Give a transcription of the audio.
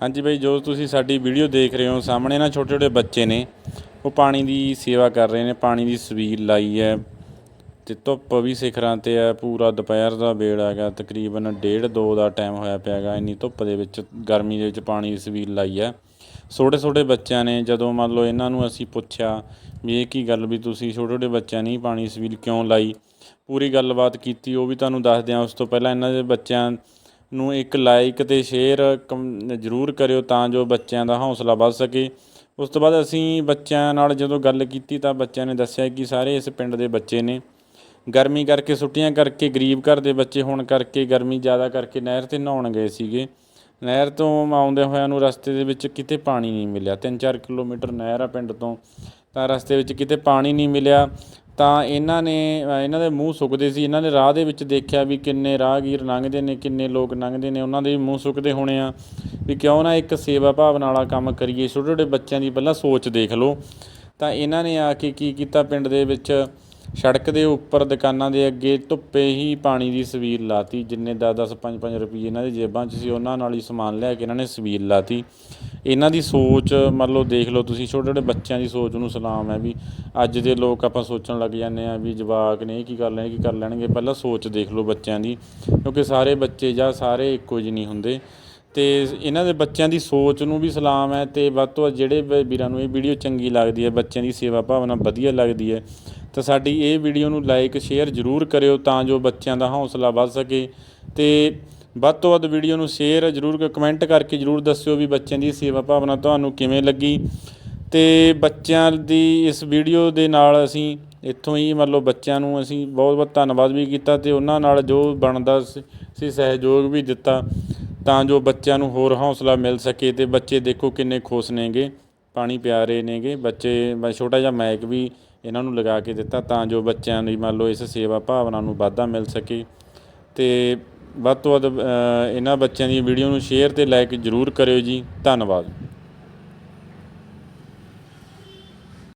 ਹਾਂਜੀ ਬਾਈ, ਜੋ ਤੁਸੀਂ ਸਾਡੀ ਵੀਡੀਓ ਦੇਖ ਰਹੇ ਹੋ, ਸਾਹਮਣੇ ਨਾ ਛੋਟੇ ਛੋਟੇ ਬੱਚੇ ਨੇ, ਉਹ ਪਾਣੀ ਦੀ ਸੇਵਾ ਕਰ ਰਹੇ ਨੇ, ਪਾਣੀ ਦੀ ਸਵੀਲ ਲਾਈ ਹੈ ਤੇ ਧੁੱਪ ਵੀ ਸਿਖਰਾਂ ਤੇ ਹੈ, ਪੂਰਾ ਦੁਪਹਿਰ ਦਾ ਵੇਲਾ ਹੈਗਾ, ਤਕਰੀਬਨ 1:30 2 ਦਾ ਟਾਈਮ ਹੋਇਆ ਪਿਆ ਹੈਗਾ, ਇੰਨੀ ਧੁੱਪ ਦੇ ਵਿੱਚ, ਗਰਮੀ ਦੇ ਵਿੱਚ ਪਾਣੀ ਦੀ ਸਵੀਲ ਲਾਈ ਹੈ। ਛੋਟੇ ਛੋਟੇ ਬੱਚਿਆਂ ਨੇ, ਜਦੋਂ ਮੰਨ ਲਓ ਇਹਨਾਂ ਨੂੰ ਅਸੀਂ ਪੁੱਛਿਆ ਵੀ ਇਹ ਕੀ ਗੱਲ ਵੀ ਤੁਸੀਂ ਛੋਟੇ ਛੋਟੇ ਬੱਚਿਆਂ ਨੇ ਪਾਣੀ ਸਵੀਲ ਕਿਉਂ ਲਾਈ, ਪੂਰੀ ਗੱਲਬਾਤ ਕੀਤੀ, ਉਹ ਵੀ ਤੁਹਾਨੂੰ ਦੱਸਦੇ ਹਾਂ, ਉਸ ਤੋਂ ਪਹਿਲਾਂ ਇਹਨਾਂ ਦੇ ਬੱਚਿਆਂ ਨੂੰ ਇੱਕ ਲਾਈਕ ਤੇ ਸ਼ੇਅਰ ਜ਼ਰੂਰ ਕਰਿਓ ਤਾਂ ਜੋ ਬੱਚਿਆਂ ਦਾ ਹੌਸਲਾ ਵੱਧ ਸਕੇ। ਉਸ ਤੋਂ ਬਾਅਦ ਅਸੀਂ ਬੱਚਿਆਂ ਨਾਲ ਜਦੋਂ ਗੱਲ ਕੀਤੀ ਤਾਂ ਬੱਚਿਆਂ ਨੇ ਦੱਸਿਆ ਕਿ ਸਾਰੇ ਇਸ ਪਿੰਡ ਦੇ ਬੱਚੇ ਨੇ। ਗਰਮੀ ਕਰਕੇ ਛੁੱਟੀਆਂ ਕਰਕੇ, ਗਰੀਬ ਘਰ ਦੇ ਬੱਚੇ ਹੋਣ ਕਰਕੇ ਗਰਮੀ ਜ਼ਿਆਦਾ ਕਰਕੇ ਨਹਿਰ ਤੇ ਨਹਾਉਣ ਗਏ ਸੀਗੇ। ਨਹਿਰ ਤੋਂ ਆਉਂਦੇ ਹੋਇਆਂ ਨੂੰ ਰਸਤੇ ਦੇ ਵਿੱਚ ਕਿਤੇ ਪਾਣੀ ਨਹੀਂ ਮਿਲਿਆ। 3-4 ਕਿਲੋਮੀਟਰ ਨਹਿਰ ਆ ਪਿੰਡ ਤੋਂ, ਤਾਂ ਰਸਤੇ ਵਿੱਚ ਕਿਤੇ ਪਾਣੀ ਨਹੀਂ ਮਿਲਿਆ। ਤਾਂ ਇਹਨਾਂ ਨੇ ਇਹਨਾਂ ਦੇ ਮੂੰਹ ਸੁੱਕਦੇ ਸੀ। ਇਹਨਾਂ ਨੇ ਰਾਹ ਦੇ ਵਿੱਚ ਦੇਖਿਆ ਵੀ ਕਿੰਨੇ ਰਾਹਗੀਰ ਲੰਘਦੇ ਨੇ, ਕਿੰਨੇ ਲੋਕ ਲੰਘਦੇ ਨੇ। ਉਹਨਾਂ ਦੇ ਵੀ ਮੂੰਹ ਸੁੱਕਦੇ ਹੋਣੇ ਆ ਵੀ ਕਿਉਂ ਨਾ ਇੱਕ ਸੇਵਾ ਭਾਵਨਾ ਵਾਲਾ ਕੰਮ ਕਰੀਏ। ਛੋਟੇ ਛੋਟੇ ਬੱਚਿਆਂ ਦੀ ਪਹਿਲਾਂ ਸੋਚ ਦੇਖ ਲਓ। ਤਾਂ ਇਹਨਾਂ ਨੇ ਆ ਕੇ ਕੀ ਕੀਤਾ? ਪਿੰਡ ਦੇ ਵਿੱਚ ਸੜਕ ਦੇ ਉੱਪਰ ਦੁਕਾਨਾਂ ਦੇ ਅੱਗੇ ਧੁੱਪੇ ਹੀ ਪਾਣੀ ਦੀ ਸਵੀਲ ਲਾਤੀ। ਜਿੰਨੇ 10-10 5-5 ਰੁਪਏ ਇਹਨਾਂ ਦੀ ਜੇਬਾਂ 'ਚ ਸੀ, ਉਹਨਾਂ ਨਾਲ ਹੀ ਸਮਾਨ ਲਿਆ ਕੇ ਇਹਨਾਂ ਨੇ ਸਵੀਲ ਲਾਤੀ। ਇਹਨਾਂ ਦੀ ਸੋਚ, ਮੰਨ ਲਓ ਦੇਖ ਲਓ ਤੁਸੀਂ, ਛੋਟੇ ਛੋਟੇ ਬੱਚਿਆਂ ਦੀ ਸੋਚ ਨੂੰ ਸਲਾਮ ਹੈ ਵੀ ਅੱਜ ਦੇ ਲੋਕ ਆਪਾਂ ਸੋਚਣ ਲੱਗ ਜਾਂਦੇ ਆ ਵੀ ਜਵਾਕ ਨੇ ਇਹ ਕੀ ਕਰ ਲੈਣਗੇ, ਕੀ ਕਰ ਲੈਣਗੇ। ਪਹਿਲਾਂ ਸੋਚ ਦੇਖ ਲਓ ਬੱਚਿਆਂ ਦੀ, ਕਿਉਂਕਿ ਸਾਰੇ ਬੱਚੇ ਜਾਂ ਸਾਰੇ ਇੱਕੋ ਜਿਹੇ ਨਹੀਂ ਹੁੰਦੇ। ਤੇ ਇਹਨਾਂ ਦੇ ਬੱਚਿਆਂ ਦੀ ਸੋਚ ਨੂੰ ਵੀ ਸਲਾਮ ਹੈ ਤੇ ਵੱਧ ਤੋਂ ਵੱਧ ਜਿਹੜੇ ਵੀਰਾਂ ਨੂੰ ਇਹ ਵੀਡੀਓ ਚੰਗੀ ਲੱਗਦੀ ਹੈ, ਬੱਚਿਆਂ ਦੀ ਸੇਵਾ ਭਾਵਨਾ ਵਧੀਆ ਲੱਗਦੀ ਹੈ, ਤਾਂ ਸਾਡੀ ਇਹ ਵੀਡੀਓ ਨੂੰ ਲਾਈਕ, ਸ਼ੇਅਰ ਜ਼ਰੂਰ ਕਰਿਓ ਤਾਂ ਜੋ ਬੱਚਿਆਂ ਦਾ ਹੌਸਲਾ ਵੱਧ ਸਕੇ। ਤੇ ਵੱਧ ਤੋਂ ਵੱਧ ਵੀਡੀਓ ਨੂੰ ਸ਼ੇਅਰ ਜ਼ਰੂਰ ਕਮੈਂਟ ਕਰਕੇ ਜ਼ਰੂਰ ਦੱਸਿਓ ਵੀ ਬੱਚਿਆਂ ਦੀ ਸੇਵਾ ਭਾਵਨਾ ਤੁਹਾਨੂੰ ਕਿਵੇਂ ਲੱਗੀ। ਤੇ ਬੱਚਿਆਂ ਦੀ ਇਸ ਵੀਡੀਓ ਦੇ ਨਾਲ ਅਸੀਂ ਇੱਥੋਂ ਹੀ ਮੰਨ ਲਓ ਬੱਚਿਆਂ ਨੂੰ ਅਸੀਂ ਬਹੁਤ ਬਹੁਤ ਧੰਨਵਾਦ ਵੀ ਕੀਤਾ ਤੇ ਉਹਨਾਂ ਨਾਲ ਜੋ ਬਣਦਾ ਸੀ ਸੀ ਸਹਿਯੋਗ ਵੀ ਦਿੱਤਾ ਤਾਂ ਜੋ ਬੱਚਿਆਂ ਨੂੰ ਹੋਰ ਹੌਸਲਾ ਮਿਲ ਸਕੇ ਤੇ ਬੱਚੇ ਦੇਖੋ ਕਿੰਨੇ ਖੁਸ਼ ਨੇਗੇ, ਪਾਣੀ ਪਿਆ ਰਹੇ ਨੇਗੇ। ਬੱਚੇ, ਮੈਂ ਛੋਟਾ ਜਿਹਾ ਮੈਕ ਵੀ ਇਹਨਾਂ ਨੂੰ ਲਗਾ ਕੇ ਦਿੱਤਾ ਤਾਂ ਜੋ ਬੱਚਿਆਂ ਦੀ ਮੰਨ ਲਓ ਇਸ ਸੇਵਾ ਭਾਵਨਾ ਨੂੰ ਵਾਧਾ ਮਿਲ ਸਕੇ। ਤੇ ਵੱਧ ਤੋਂ ਵੱਧ ਇਹਨਾਂ ਬੱਚਿਆਂ ਦੀ ਵੀਡੀਓ ਨੂੰ ਸ਼ੇਅਰ ਅਤੇ ਲਾਈਕ ਜ਼ਰੂਰ ਕਰਿਓ ਜੀ। ਧੰਨਵਾਦ।